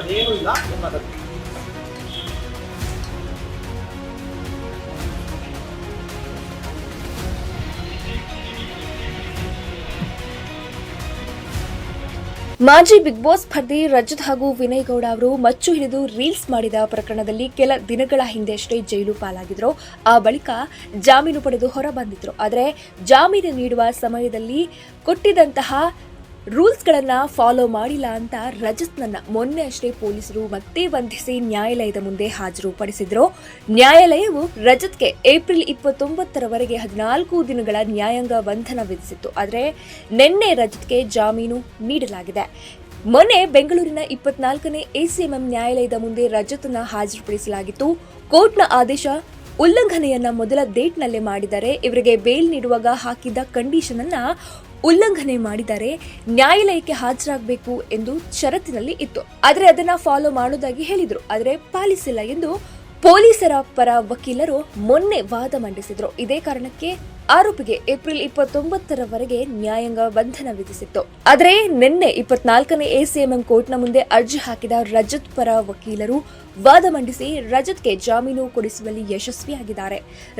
ಅದೇನೂ ಇಲ್ಲ ಎಂಬುದನ್ನು ಮಾಜಿ ಬಿಗ್ ಬಾಸ್ ಸ್ಪರ್ಧಿ ರಜತ್ ಹಾಗೂ ವಿನಯ್ ಗೌಡ ಅವರು ಮಚ್ಚು ಹಿಡಿದು ರೀಲ್ಸ್ ಮಾಡಿದ ಪ್ರಕರಣದಲ್ಲಿ ಕೆಲ ದಿನಗಳ ಹಿಂದೆಯಷ್ಟೇ ಜೈಲು ಪಾಲಾಗಿದ್ರು. ಆ ಬಳಿಕ ಜಾಮೀನು ಪಡೆದು ಹೊರ ಬಂದಿದ್ರು. ಆದರೆ ಜಾಮೀನು ನೀಡುವ ಸಮಯದಲ್ಲಿ ಕೊಟ್ಟಿದ್ದಂತಹ ರೂಲ್ಸ್ಗಳನ್ನ ಫಾಲೋ ಮಾಡಿಲ್ಲ ಅಂತ ರಜತ್ನನ್ನ ಮೊನ್ನೆ ಅಷ್ಟೇ ಪೊಲೀಸರು ಮತ್ತೆ ಬಂಧಿಸಿ ನ್ಯಾಯಾಲಯದ ಮುಂದೆ ಹಾಜರುಪಡಿಸಿದ್ರು. ನ್ಯಾಯಾಲಯವು ರಜತ್ಗೆ ಏಪ್ರಿಲ್ ಇಪ್ಪತ್ತೊಂಬತ್ತರವರೆಗೆ ಹದಿನಾಲ್ಕು ದಿನಗಳ ನ್ಯಾಯಾಂಗ ಬಂಧನ ವಿಧಿಸಿತ್ತು. ಆದರೆ ನಿನ್ನೆ ರಜತ್ಗೆ ಜಾಮೀನು ನೀಡಲಾಗಿದೆ. ಮೊನ್ನೆ ಬೆಂಗಳೂರಿನ ಇಪ್ಪತ್ನಾಲ್ಕನೇ ಎಸಿಎಂಎಂ ನ್ಯಾಯಾಲಯದ ಮುಂದೆ ರಜತ್ನ ಹಾಜರುಪಡಿಸಲಾಗಿತ್ತು. ಕೋರ್ಟ್ನ ಆದೇಶ ಉಲ್ಲಂಘನೆಯನ್ನ ಮೊದಲ ಡೇಟ್ನಲ್ಲೇ ಮಾಡಿದರೆ ಇವರಿಗೆ ಬೇಲ್ ನೀಡುವಾಗ ಹಾಕಿದ್ದ ಕಂಡೀಷನ್ ಅನ್ನ ಉಲ್ಲಂಘನೆ ಮಾಡಿದರೆ ನ್ಯಾಯಾಲಯಕ್ಕೆ ಹಾಜರಾಗಬೇಕು ಎಂದು ಷರತ್ತಿನಲ್ಲಿ ಇತ್ತು. ಆದರೆ ಅದನ್ನ ಫಾಲೋ ಮಾಡೋದಾಗಿ ಹೇಳಿದ್ರು. ಆದರೆ ಪಾಲಿಸಿಲ್ಲ ಎಂದು ಪೊಲೀಸರ ಪರ ವಕೀಲರು ಮೊನ್ನೆ ವಾದ ಮಂಡಿಸಿದ್ರು. ಇದೇ ಕಾರಣಕ್ಕೆ ಆರೋಪಿಗೆ ಏಪ್ರಿಲ್ ಇಪ್ಪತ್ತೊಂಬತ್ತರವರೆಗೆ ನ್ಯಾಯಾಂಗ ಬಂಧನ ವಿಧಿಸಿತ್ತು. ಆದರೆ ನಿನ್ನೆ ಇಪ್ಪತ್ನಾಲ್ಕನೇ ಎಸಿಎಂಎಂ ಕೋರ್ಟ್ನ ಮುಂದೆ ಅರ್ಜಿ ಹಾಕಿದ ರಜತ್ ಪರ ವಕೀಲರು ವಾದ ಮಂಡಿಸಿ ರಜತ್ಗೆ ಜಾಮೀನು ಕೊಡಿಸುವಲ್ಲಿ ಯಶಸ್ವಿಯಾಗಿದ್ದಾರೆ.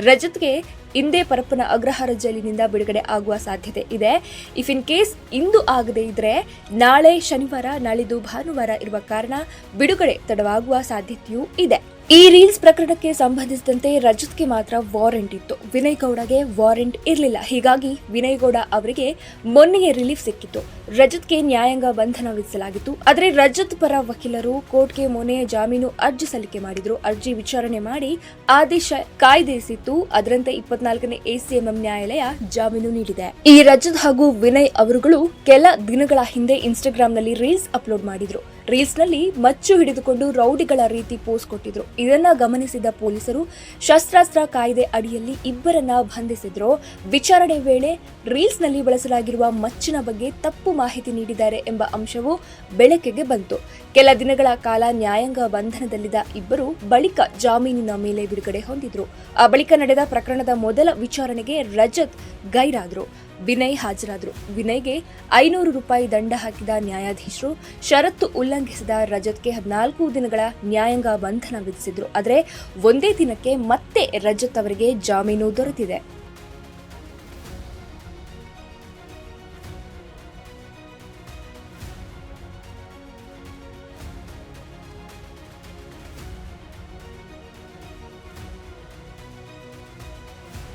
ರಜತ್ಗೆ ಇಂದೇ ಪರಪ್ಪನ ಅಗ್ರಹಾರ ಜೈಲಿನಿಂದ ಬಿಡುಗಡೆ ಆಗುವ ಸಾಧ್ಯತೆ ಇದೆ. ಇಫ್ ಇನ್ ಕೇಸ್ ಇಂದು ಆಗದೇ ಇದ್ರೆ ನಾಳೆ ಶನಿವಾರ, ನಾಳಿದ್ದು ಭಾನುವಾರ ಇರುವ ಕಾರಣ ಬಿಡುಗಡೆ ತಡವಾಗುವ ಸಾಧ್ಯತೆಯೂ ಇದೆ. ಈ ರೀಲ್ಸ್ ಪ್ರಕರಣಕ್ಕೆ ಸಂಬಂಧಿಸಿದಂತೆ ರಜತ್ಗೆ ಮಾತ್ರ ವಾರೆಂಟ್ ಇತ್ತು. ವಿನಯ್ ಗೌಡಗೆ ಇರಲಿಲ್ಲ. ಹೀಗಾಗಿ ವಿನಯ್ ಗೌಡ ಅವರಿಗೆ ಮೊನ್ನೆಗೆ ರಿಲೀಫ್ ಸಿಕ್ಕಿತ್ತು. ರಜತ್ಗೆ ನ್ಯಾಯಾಂಗ ಬಂಧನ ವಿಧಿಸಲಾಗಿತ್ತು. ಆದರೆ ರಜತ್ ಪರ ವಕೀಲರು ಕೋರ್ಟ್ಗೆ ಮೊನ್ನೆ ಜಾಮೀನು ಅರ್ಜಿ ಸಲ್ಲಿಕೆ ಮಾಡಿದ್ರು. ಅರ್ಜಿ ವಿಚಾರಣೆ ಮಾಡಿ ಆದೇಶ ಕಾಯ್ದಿರಿಸಿತ್ತು. ಅದರಂತೆ ಇಪ್ಪತ್ನಾಲ್ಕನೇ ಎಸಿಎಂಎಂ ನ್ಯಾಯಾಲಯ ಜಾಮೀನು ನೀಡಿದೆ. ಈ ರಜತ್ ಹಾಗೂ ವಿನಯ್ ಅವರುಗಳು ಕೆಲ ದಿನಗಳ ಹಿಂದೆ ಇನ್ಸ್ಟಾಗ್ರಾಂನಲ್ಲಿ ರೀಲ್ಸ್ ಅಪ್ಲೋಡ್ ಮಾಡಿದ್ರು. ರೀಲ್ಸ್ನಲ್ಲಿ ಮಚ್ಚು ಹಿಡಿದುಕೊಂಡು ರೌಡಿಗಳ ರೀತಿ ಪೋಸ್ ಕೊಟ್ಟಿದ್ರು. ಇದನ್ನ ಗಮನಿಸಿದ ಪೊಲೀಸರು, ಶಸ್ತ್ರಾಸ್ತ್ರ ಕಾಯ್ದೆ ಅಡಿಯಲ್ಲಿ ಇಬ್ಬರನ್ನ ಬಂಧಿಸಿದ್ರು. ವಿಚಾರಣೆ ವೇಳೆ ರೀಲ್ಸ್ನಲ್ಲಿ ಬಳಸಲಾಗಿರುವ ಮಚ್ಚಿನ ಬಗ್ಗೆ ತಪ್ಪು ಮಾಹಿತಿ ನೀಡಿದ್ದಾರೆ ಎಂಬ ಅಂಶವು ಬೆಳಕಿಗೆ ಬಂತು. ಕೆಲ ದಿನಗಳ ಕಾಲ ನ್ಯಾಯಾಂಗ ಬಂಧನದಲ್ಲಿದ್ದ ಇಬ್ಬರು ಬಳಿಕ ಜಾಮೀನಿನ ಮೇಲೆ ಬಿಡುಗಡೆ ಹೊಂದಿದ್ರು. ಆ ಬಳಿಕ ನಡೆದ ಪ್ರಕರಣದ ಮೊದಲ ವಿಚಾರಣೆಗೆ ರಜತ್ ಗೈರಾದ್ರು. ವಿನಯ್ ಹಾಜರಾದರು. ವಿನಯ್ಗೆ ಐನೂರು ರೂಪಾಯಿ ದಂಡ ಹಾಕಿದ ನ್ಯಾಯಾಧೀಶರು ಷರತ್ತು ಉಲ್ಲಂಘಿಸಿದ ರಜತ್ಗೆ ಹದಿನಾಲ್ಕು ದಿನಗಳ ನ್ಯಾಯಾಂಗ ಬಂಧನ ವಿಧಿಸಿದ್ರು. ಆದರೆ ಒಂದೇ ದಿನಕ್ಕೆ ಮತ್ತೆ ರಜತ್ ಅವರಿಗೆ ಜಾಮೀನು ದೊರೆತಿದೆ.